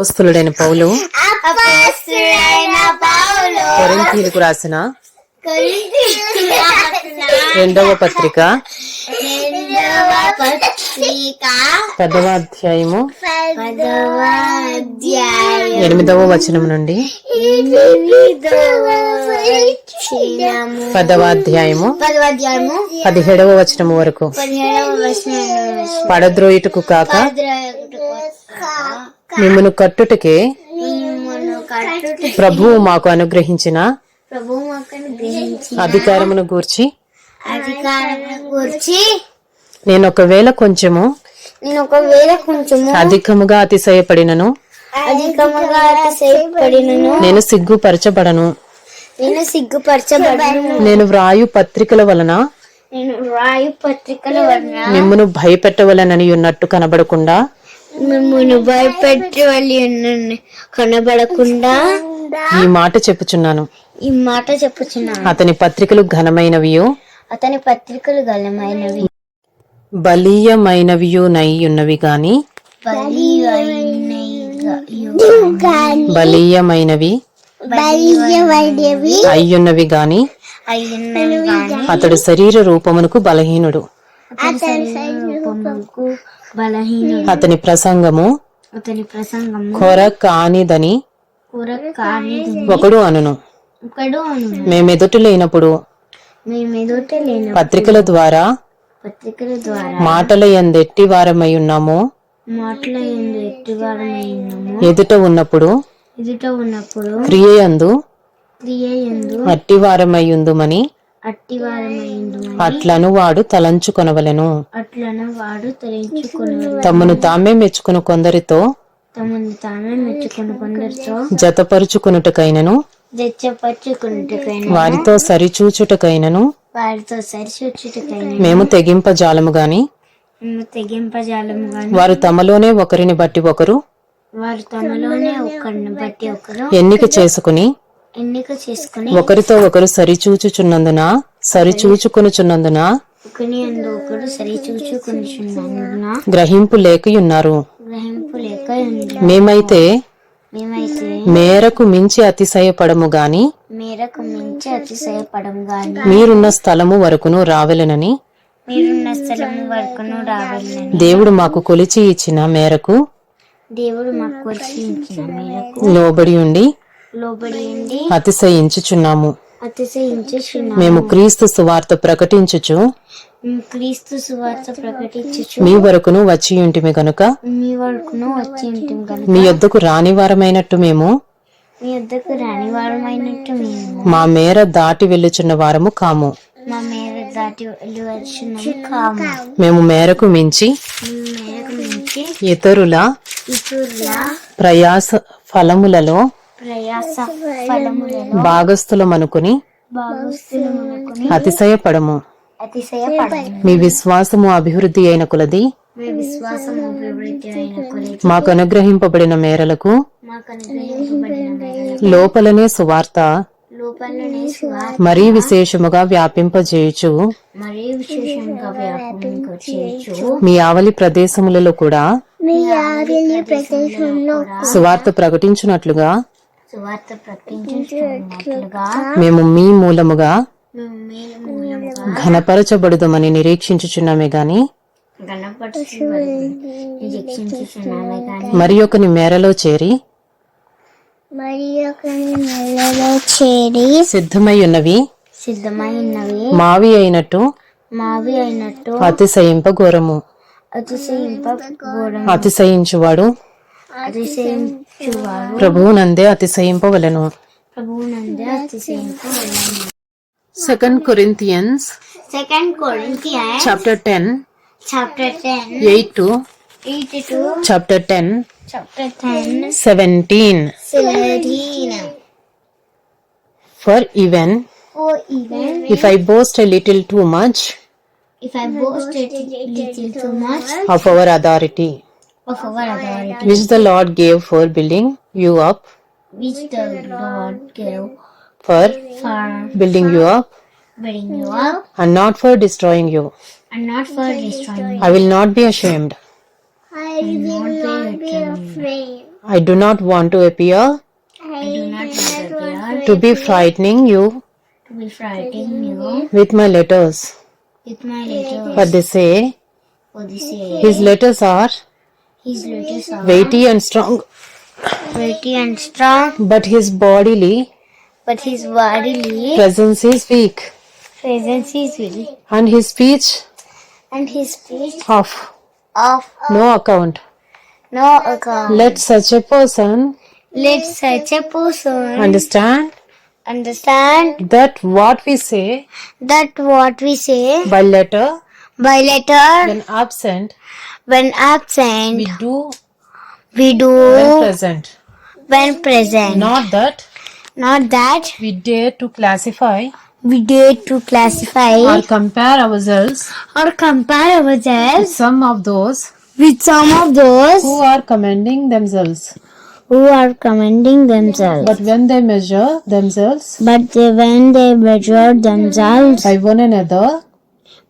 అపోస్తులుడైన పౌలు. కొరింథీయులకు రాసిన రెండవ పత్రిక. పదవ అధ్యాయము. ఎనిమిదవ వచనం నుండి ఎనిమిదవ వచనము పదవ అధ్యాయము పదవ అధ్యాయము పదిహేడవ వచనము వరకు. పడద్రోయుటకు కాక మిమ్మను కట్టుటకే ప్రభువు మాకు అనుగ్రహించిన అధికారమును గూర్చి అధికారం గురించి నేను ఒకవేళ కొంచెము నేను ఒకవేళ కొంచెము అధికముగా అతిశయపడినను అధికముగా అతిశయపడినను. నేను సిగ్గుపరచబడను. నేను సిగ్గుపరచబడను. నేను వ్రాయు పత్రికల వలన నేను రాయు పత్రికల వలన మిమ్మును భయపెట్టవలనని ఉన్నట్టు కనబడకుండా మిమ్మల్ని భయపెట్టి వాళ్ళు ఎన్నెన్ని కనబడకుండా ఈ మాట చెప్పుచున్నాను. ఈ మాట చెప్పుచున్నాను. అతని పత్రికలు ఘనమైనవియు? అతని పత్రికలు గలమైనవి బలీయమైనవియు నై ఉన్నవి గాని? బలీయమైనవి బలీయమైనవి. అయ్యున్నవి గాని. అతడు శరీర రూపమునకు బలహీనుడు. అతని ప్రసంగము అతని ప్రసంగము కొర కానిదని ఒకడు అనును. మేమెదుట లేనప్పుడు పత్రికల ద్వారా మాటల ఎందెట్టి వారమై ఉన్నామో. ఎదుట ఉన్నప్పుడు ఎదుట ఉన్నప్పుడు క్రియయందు క్రియ ఎందు అట్టి వారమై ఉందుమని అట్టివారమైందు అట్లను వాడు తలంచుకొనవలెను. అట్లను వాడు తరించుకుని తమను తామే మెచ్చుకుని కొందరితో తమను తామే మెచ్చుకుని కొందరితో జతపరుచుకునుటకైనను వారితో సరిచూచుటకైనను వారితో సరిచూచుటకైనా మేము తెగింపజాలము గాని మేము తెగింపజాలము గాని వారు తమలోనే ఒకరిని బట్టి ఒకరు వారు తమలోనే ఒకరిని బట్టి ఒకరు ఎన్నిక చేసుకుని ఎన్నిక చేసుకుని ఒకరితో ఒకరు సరిచూచుచున్నందున సరిచూచుకొనుచున్నందున గ్రహింపు లేకయున్నారు. మేమైతే మేరకు మించి అతిశయపడము గాని మేరకు మించి అతిశయపడం గాని మీరున్న స్థలము వరకును రావలెనని మీరున్న స్థలము వరకును రావాలని. దేవుడు మాకు కొలిచి ఇచ్చిన మేరకు దేవుడు మాకు వచ్చి ఇచ్చిన మేరకు లోబడి ఉండి లోబడి ఉండి అతిశయించుచున్నాము. అతిశయించుచున్నాము. మేము క్రీస్తు సువార్త ప్రకటించుచు క్రీస్తు సువార్త ప్రకటించుచు మీ వరకును వచ్చి ఉంటిమి గనుక? మీ వరకును వచ్చి మీ యొద్దకు రాని వారమైనట్టు మేము? మీ వద్దకు రాని వారమైనట్టు మేము. మా మేర దాటి వెళ్ళుచున్న వారము కాము. మేము మేరకు మించి మేము మేరకు మించి ఇతరుల ప్రయాస ఫలములలో భాగస్థులమనుకుని భాగస్థులు మనకుని అతిశయపడము. అతిశయపడము. మీ విశ్వాసము అభివృద్ధి అయిన కొలది. మాకు అనుగ్రహింపబడిన మేరలకు లోపలనే సువార్త మరీ విశేషముగా వ్యాపింపజేయుచు. మీ ఆవలి ప్రదేశములలో కూడా సువార్త ప్రకటించినట్లుగా మేము మీ మూలముగా ఘనపరచబడుదమని నిరీక్షించుచున్నామే గాని మరి ఒకని మేరలో చేరి మరియు చేరి సిద్ధమై ఉన్నవి సిద్ధమై ఉన్నవి మావి అయినట్టు మావి అయినట్టు అతిశయింప ఘోరము. అతిశయింప ఘోరము. అతిశయించువాడు అతిశయించువాడు ప్రభువునందే అతిశయింపవలను. ప్రభువునందే అతిశయింపవలను. Second Corinthians second Corinthians chapter 10 chapter 10 8 to 8 to chapter 10 Chapter 10, 17. 17. For even, For even. If I boast a little too much. If I boast a little too much. Of our authority, of our authority, which the Lord gave for building you up, which the Lord gave for for building you up, building you up, and not for destroying you, and not for destroying you, I will not be ashamed. I will not be afraid. I do not want to appear. I do not want to be frightening you. To be frightening you. With my letters. with my letters. But they say For this say his letters are his letters are weighty and strong, weighty and strong, but his bodily but his bodily presence is weak, presence is weak, and his speech and his speech of of no account. no account. Let such a person Let such a person understand understand that what we say that what we say by letter by letter when absent, when absent we do we do when present. when present. Not that Not that we dare to classify we dare to classify or compare ourselves or compare with ourselves some of those with some of those who are commending themselves. who are commending themselves. But when they measure themselves But they, when they measure themselves by one another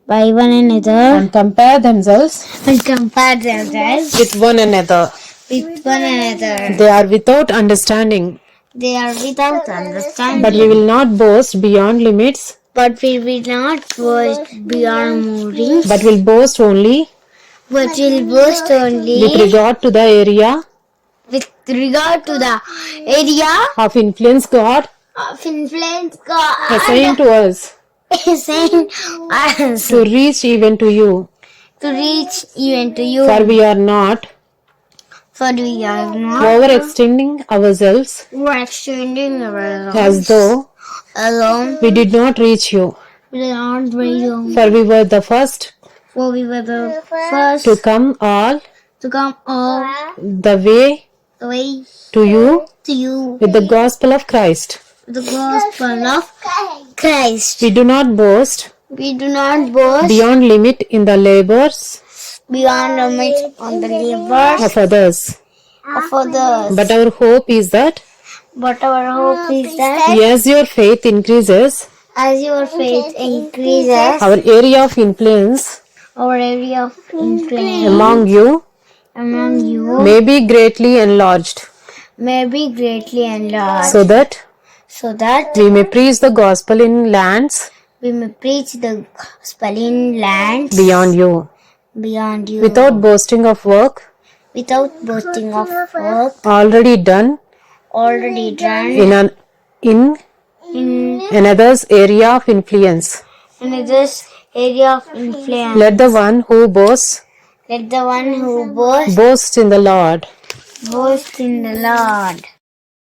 by one another and compare themselves and compare themselves with one another, with one another, they are without understanding. They are without understanding. But we will not boast beyond limits, But we will not boast beyond moorings, but will boast only but will boast only. with regard to the area with regard to the area of influence God of influence God assigned to us is sent us to reach even to you. to reach even to you. For we are not For we are not overextending ourselves extending our as though alone. we did not reach you. We are not very young. For we were the first For we were the first to come all to come all the way the way to you to you with the gospel of Christ. the gospel of Christ. We do not boast We do not boast beyond limit in the labors beyond the limit on the labors of others. of others. But our hope is that? But our hope is that as your faith increases, as your faith increases, our area of influence our area of influence among you among you. may be greatly enlarged, may be greatly enlarged, so that so that we may preach the gospel in lands we may preach the gospel in lands beyond you, beyond you without boasting of work without boasting of work already done already done in an in in another's area of influence. another area of influence. Let the one who boasts Let the one who boasts boast in the Lord. boast in the Lord.